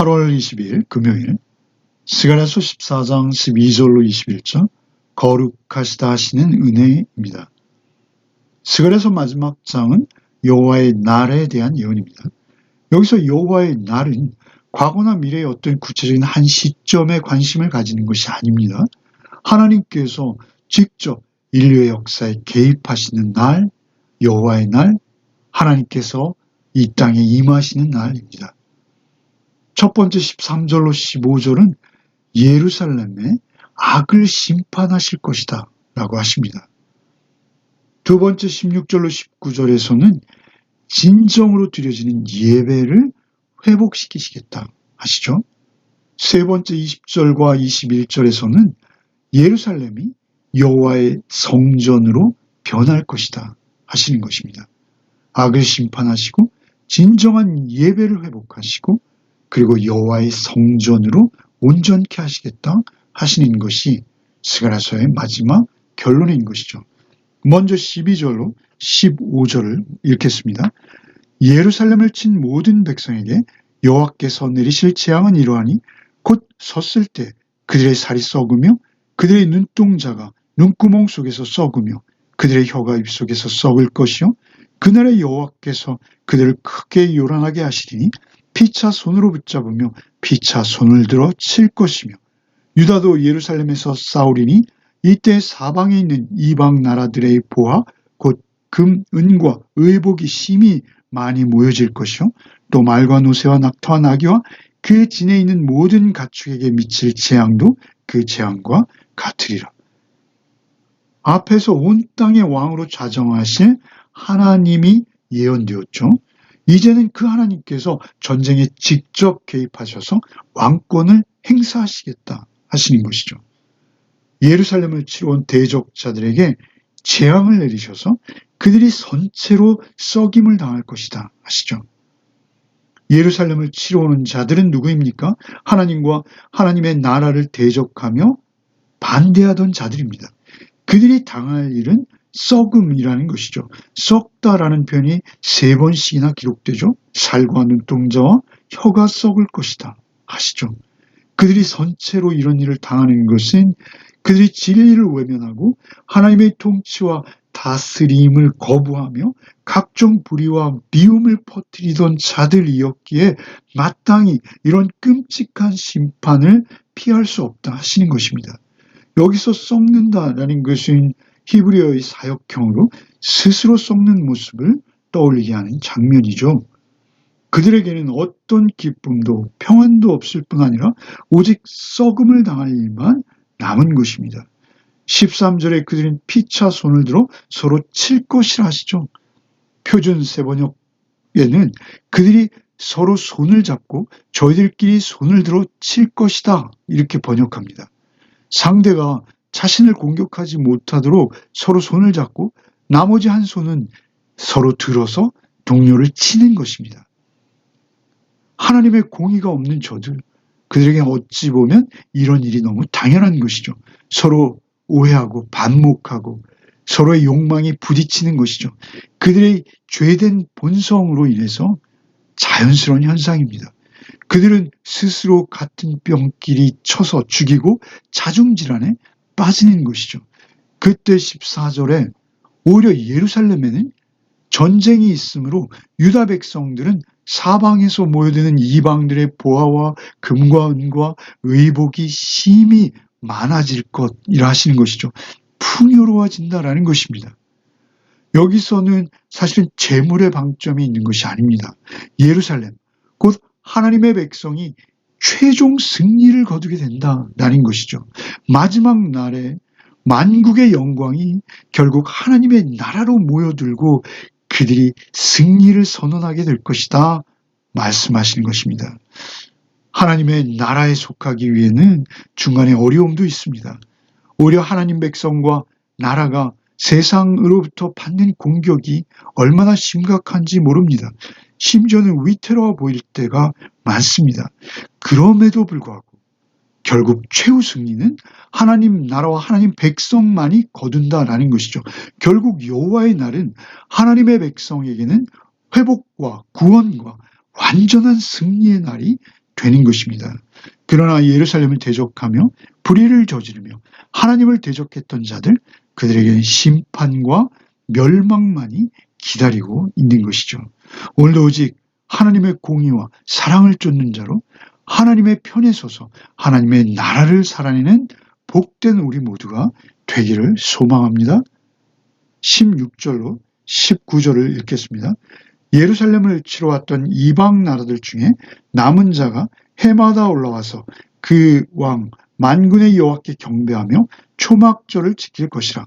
8월 20일 금요일 스가랴서 14장 12절로 21절 거룩하시다 하시는 은혜입니다. 스가랴서 마지막 장은 여호와의 날에 대한 예언입니다. 여기서 여호와의 날은 과거나 미래의 어떤 구체적인 한 시점에 관심을 가지는 것이 아닙니다. 하나님께서 직접 인류의 역사에 개입하시는 날, 여호와의 날, 하나님께서 이 땅에 임하시는 날입니다. 첫 번째 13절로 15절은 예루살렘에 악을 심판하실 것이다 라고 하십니다. 두 번째 16절로 19절에서는 진정으로 드려지는 예배를 회복시키시겠다 하시죠. 세 번째 20절과 21절에서는 예루살렘이 여호와의 성전으로 변할 것이다 하시는 것입니다. 악을 심판하시고 진정한 예배를 회복하시고 그리고 여호와의 성전으로 온전케 하시겠다 하시는 것이 스가라서의 마지막 결론인 것이죠. 먼저 12절로 15절을 읽겠습니다. 예루살렘을 친 모든 백성에게 여호와께서 내리실 재앙은 이러하니 곧 섰을 때 그들의 살이 썩으며 그들의 눈동자가 눈구멍 속에서 썩으며 그들의 혀가 입속에서 썩을 것이요 그날에 여호와께서 그들을 크게 요란하게 하시리니 피차 손으로 붙잡으며 피차 손을 들어 칠 것이며 유다도 예루살렘에서 싸우리니 이때 사방에 있는 이방 나라들의 보화 곧 금, 은과 의복이 심히 많이 모여질 것이요 또 말과 노새와 낙타와 나귀와 그 진에 있는 모든 가축에게 미칠 재앙도 그 재앙과 같으리라. 앞에서 온 땅의 왕으로 자정하신 하나님이 예언되었죠. 이제는 그 하나님께서 전쟁에 직접 개입하셔서 왕권을 행사하시겠다 하시는 것이죠. 예루살렘을 치러온 대적자들에게 재앙을 내리셔서 그들이 선체로 썩임을 당할 것이다 하시죠. 예루살렘을 치러오는 자들은 누구입니까? 하나님과 하나님의 나라를 대적하며 반대하던 자들입니다. 그들이 당할 일은 썩음이라는 것이죠. 썩다라는 표현이 세 번씩이나 기록되죠. 살과 눈동자와 혀가 썩을 것이다 하시죠. 그들이 선체로 이런 일을 당하는 것은 그들이 진리를 외면하고 하나님의 통치와 다스림을 거부하며 각종 불의와 미움을 퍼뜨리던 자들이었기에 마땅히 이런 끔찍한 심판을 피할 수 없다 하시는 것입니다. 여기서 썩는다라는 것은 히브리어의 사역형으로 스스로 썩는 모습을 떠올리게 하는 장면이죠. 그들에게는 어떤 기쁨도 평안도 없을 뿐 아니라 오직 썩음을 당할 일만 남은 것입니다. 13절에 그들은 피차 손을 들어 서로 칠 것이라 하시죠. 표준 세번역에는 그들이 서로 손을 잡고 저희들끼리 손을 들어 칠 것이다 이렇게 번역합니다. 상대가 자신을 공격하지 못하도록 서로 손을 잡고 나머지 한 손은 서로 들어서 동료를 치는 것입니다. 하나님의 공의가 없는 저들, 그들에게 어찌 보면 이런 일이 너무 당연한 것이죠. 서로 오해하고 반목하고 서로의 욕망이 부딪히는 것이죠. 그들의 죄된 본성으로 인해서 자연스러운 현상입니다. 그들은 스스로 같은 뿅끼리 쳐서 죽이고 자중질환에 빠지는 것이죠. 그때 14절에 오히려 예루살렘에는 전쟁이 있으므로 유다 백성들은 사방에서 모여드는 이방들의 보화와 금과 은과 의복이 심히 많아질 것이라 하시는 것이죠. 풍요로워진다라는 것입니다. 여기서는 사실은 재물의 방점이 있는 것이 아닙니다. 예루살렘, 곧 하나님의 백성이 최종 승리를 거두게 된다라는 것이죠. 마지막 날에 만국의 영광이 결국 하나님의 나라로 모여들고 그들이 승리를 선언하게 될 것이다 말씀하시는 것입니다. 하나님의 나라에 속하기 위해는 중간에 어려움도 있습니다. 오히려 하나님 백성과 나라가 세상으로부터 받는 공격이 얼마나 심각한지 모릅니다. 심지어는 위태로워 보일 때가 많습니다. 그럼에도 불구하고 결국 최후 승리는 하나님 나라와 하나님 백성만이 거둔다라는 것이죠. 결국 여호와의 날은 하나님의 백성에게는 회복과 구원과 완전한 승리의 날이 되는 것입니다. 그러나 예루살렘을 대적하며 불의를 저지르며 하나님을 대적했던 자들 그들에게는 심판과 멸망만이 기다리고 있는 것이죠. 오늘도 오직 하나님의 공의와 사랑을 쫓는 자로 하나님의 편에 서서 하나님의 나라를 살아내는 복된 우리 모두가 되기를 소망합니다. 16절로 19절을 읽겠습니다. 예루살렘을 치러 왔던 이방 나라들 중에 남은 자가 해마다 올라와서 그 왕 만군의 여호와께 경배하며 초막절을 지킬 것이라.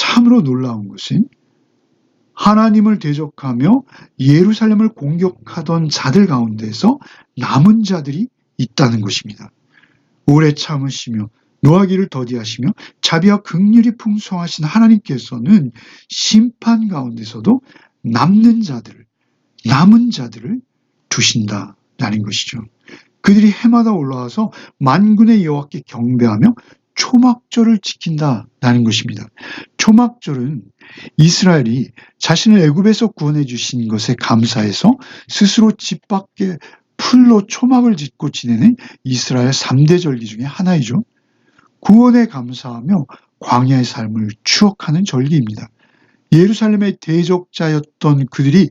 참으로 놀라운 것은 하나님을 대적하며 예루살렘을 공격하던 자들 가운데서 남은 자들이 있다는 것입니다. 오래 참으시며 노하기를 더디하시며 자비와 극률이 풍성하신 하나님께서는 심판 가운데서도 남는 자들을 남은 자들을 두신다라는 것이죠. 그들이 해마다 올라와서 만군의 여호와께 경배하며 초막절을 지킨다라는 것입니다. 초막절은 이스라엘이 자신을 애굽에서 구원해 주신 것에 감사해서 스스로 집 밖에 풀로 초막을 짓고 지내는 이스라엘 3대 절기 중에 하나이죠. 구원에 감사하며 광야의 삶을 추억하는 절기입니다. 예루살렘의 대적자였던 그들이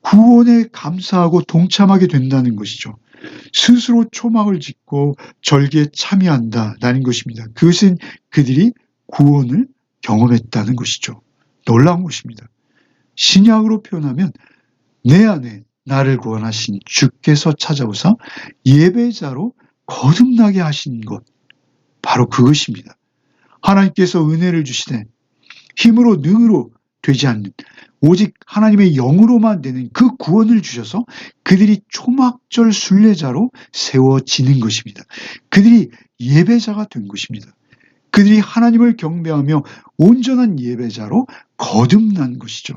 구원에 감사하고 동참하게 된다는 것이죠. 스스로 초막을 짓고 절기에 참여한다라는 것입니다. 그것은 그들이 구원을 경험했다는 것이죠. 놀라운 것입니다. 신약으로 표현하면 내 안에 나를 구원하신 주께서 찾아오사 예배자로 거듭나게 하신 것 바로 그것입니다. 하나님께서 은혜를 주시되 힘으로 능으로 되지 않는 오직 하나님의 영으로만 되는 그 구원을 주셔서 그들이 초막절 순례자로 세워지는 것입니다. 그들이 예배자가 된 것입니다. 그들이 하나님을 경배하며 온전한 예배자로 거듭난 것이죠.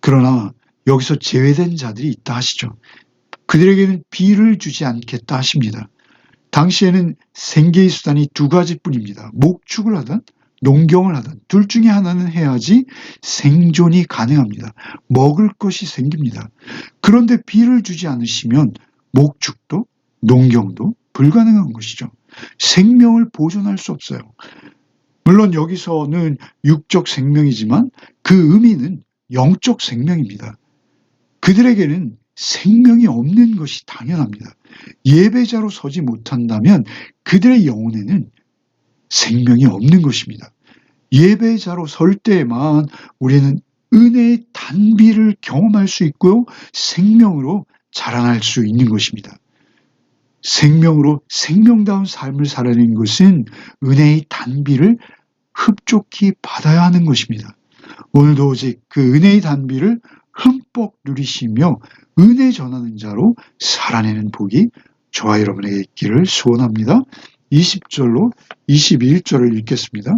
그러나 여기서 제외된 자들이 있다 하시죠. 그들에게는 비를 주지 않겠다 하십니다. 당시에는 생계의 수단이 두 가지뿐입니다. 목축을 하든 농경을 하든 둘 중에 하나는 해야지 생존이 가능합니다. 먹을 것이 생깁니다. 그런데 비를 주지 않으시면 목축도 농경도 불가능한 것이죠. 생명을 보존할 수 없어요. 물론 여기서는 육적 생명이지만 그 의미는 영적 생명입니다. 그들에게는 생명이 없는 것이 당연합니다. 예배자로 서지 못한다면 그들의 영혼에는 생명이 없는 것입니다. 예배자로 설 때에만 우리는 은혜의 단비를 경험할 수 있고요. 생명으로 자라날 수 있는 것입니다. 생명으로 생명다운 삶을 살아내는 것은 은혜의 단비를 흡족히 받아야 하는 것입니다. 오늘도 오직 그 은혜의 단비를 흠뻑 누리시며 은혜 전하는 자로 살아내는 복이 저와 여러분에게 있기를 소원합니다. 20절로 21절을 읽겠습니다.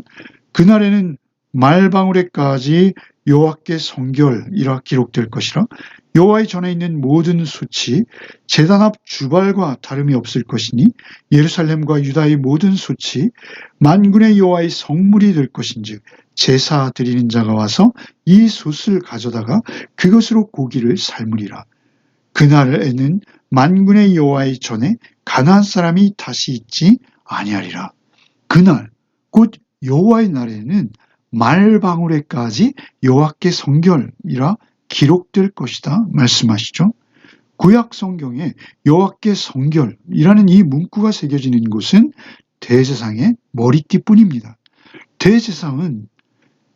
그날에는 말방울에까지 여호와께 성결이라 기록될 것이라 여호와의 전에 있는 모든 수치 제단 앞 주발과 다름이 없을 것이니 예루살렘과 유다의 모든 수치 만군의 여호와의 성물이 될 것인즉 제사 드리는 자가 와서 이 솥을 가져다가 그것으로 고기를 삶으리라. 그날에는 만군의 여호와의 전에 가나안 사람이 다시 있지 아니하리라. 그날 곧 여호와의 날에는 말방울에까지 여호와께 성결이라 기록될 것이다 말씀하시죠. 구약 성경에 여호와께 성결이라는 이 문구가 새겨지는 곳은 대제상의 머리띠뿐입니다. 대제상은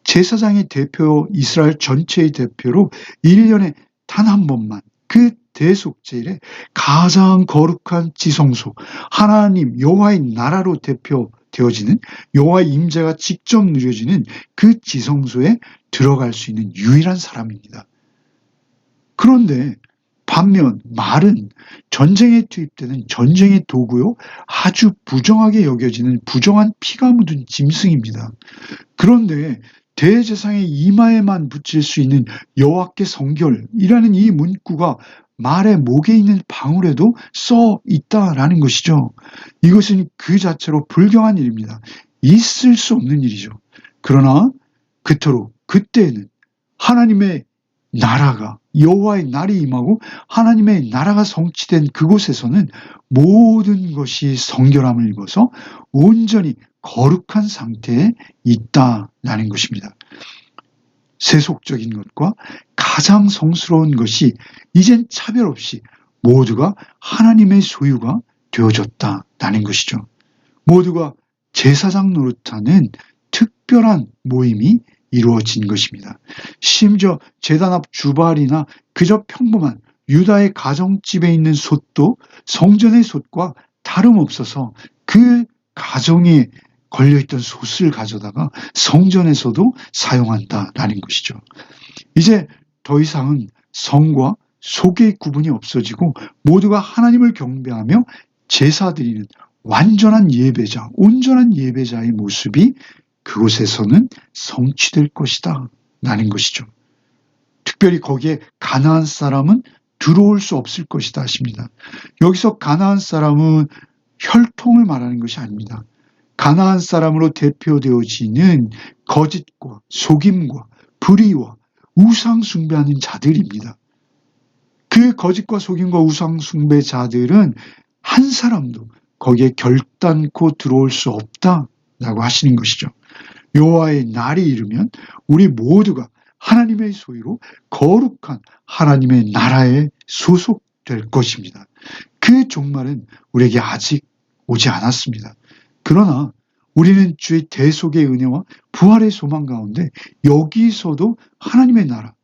제사장의 대표 이스라엘 전체의 대표로 1년에 단 한 번만 그 대속제일에 가장 거룩한 지성소 하나님 여호와의 나라로 대표 되어지는 여호와의 임재가 직접 누려지는 그 지성소에 들어갈 수 있는 유일한 사람입니다. 그런데 반면 말은 전쟁에 투입되는 전쟁의 도구요 아주 부정하게 여겨지는 부정한 피가 묻은 짐승입니다. 그런데 대제사장의 이마에만 붙일 수 있는 여호와께 성결이라는 이 문구가 말의 목에 있는 방울에도 써 있다라는 것이죠. 이것은 그 자체로 불경한 일입니다. 있을 수 없는 일이죠. 그러나 그토록 그때에는 하나님의 나라가 여호와의 날이 임하고 하나님의 나라가 성취된 그곳에서는 모든 것이 성결함을 입어서 온전히 거룩한 상태에 있다라는 것입니다. 세속적인 것과 가장 성스러운 것이 이젠 차별 없이 모두가 하나님의 소유가 되어졌다라는 것이죠. 모두가 제사장 노릇하는 특별한 모임이 이루어진 것입니다. 심지어 제단 앞 주발이나 그저 평범한 유다의 가정집에 있는 솥도 성전의 솥과 다름없어서 그 가정에 걸려있던 솥을 가져다가 성전에서도 사용한다라는 것이죠. 이제 더 이상은 성과 속의 구분이 없어지고 모두가 하나님을 경배하며 제사 드리는 완전한 예배자, 온전한 예배자의 모습이 그곳에서는 성취될 것이다. 라는 것이죠. 특별히 거기에 가나안 사람은 들어올 수 없을 것이다 하십니다. 여기서 가나안 사람은 혈통을 말하는 것이 아닙니다. 가나안 사람으로 대표되어지는 거짓과 속임과 불의와 우상 숭배하는 자들입니다. 그 거짓과 속임과 우상 숭배자들은 한 사람도 거기에 결단코 들어올 수 없다라고 하시는 것이죠. 여호와의 날이 이르면 우리 모두가 하나님의 소유로 거룩한 하나님의 나라에 소속될 것입니다. 그 종말은 우리에게 아직 오지 않았습니다. 그러나 우리는 주의 대속의 은혜와 부활의 소망 가운데 여기서도 하나님의 나라,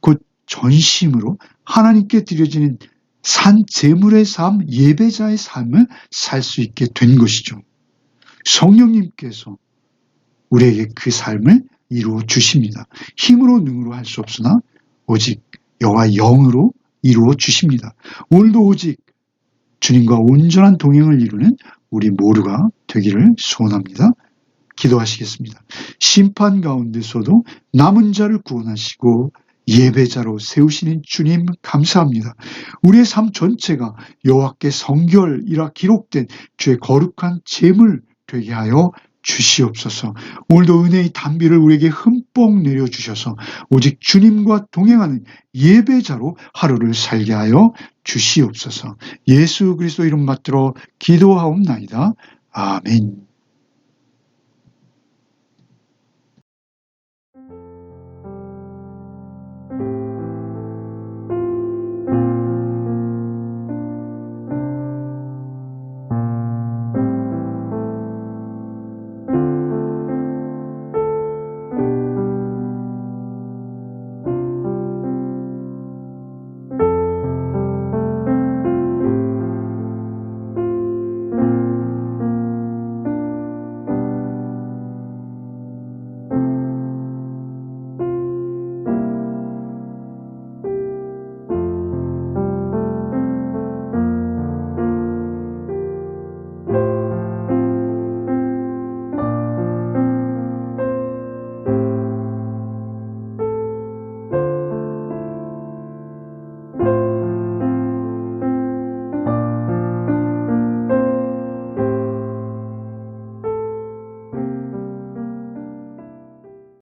곧 전심으로 하나님께 드려지는 산 제물의 삶, 예배자의 삶을 살 수 있게 된 것이죠. 성령님께서 우리에게 그 삶을 이루어 주십니다. 힘으로 능으로 할 수 없으나 오직 여호와 영으로 이루어 주십니다. 오늘도 오직 주님과 온전한 동행을 이루는 우리 모두가 되기를 소원합니다. 기도하시겠습니다. 심판 가운데서도 남은 자를 구원하시고 예배자로 세우시는 주님 감사합니다. 우리의 삶 전체가 여호와께 성결이라 기록된 주의 거룩한 제물 되게 하여 주시옵소서. 오늘도 은혜의 단비를 우리에게 흠뻑 내려 주셔서 오직 주님과 동행하는 예배자로 하루를 살게 하여 주시옵소서. 예수 그리스도 이름 받들어 기도하옵나이다. 아멘.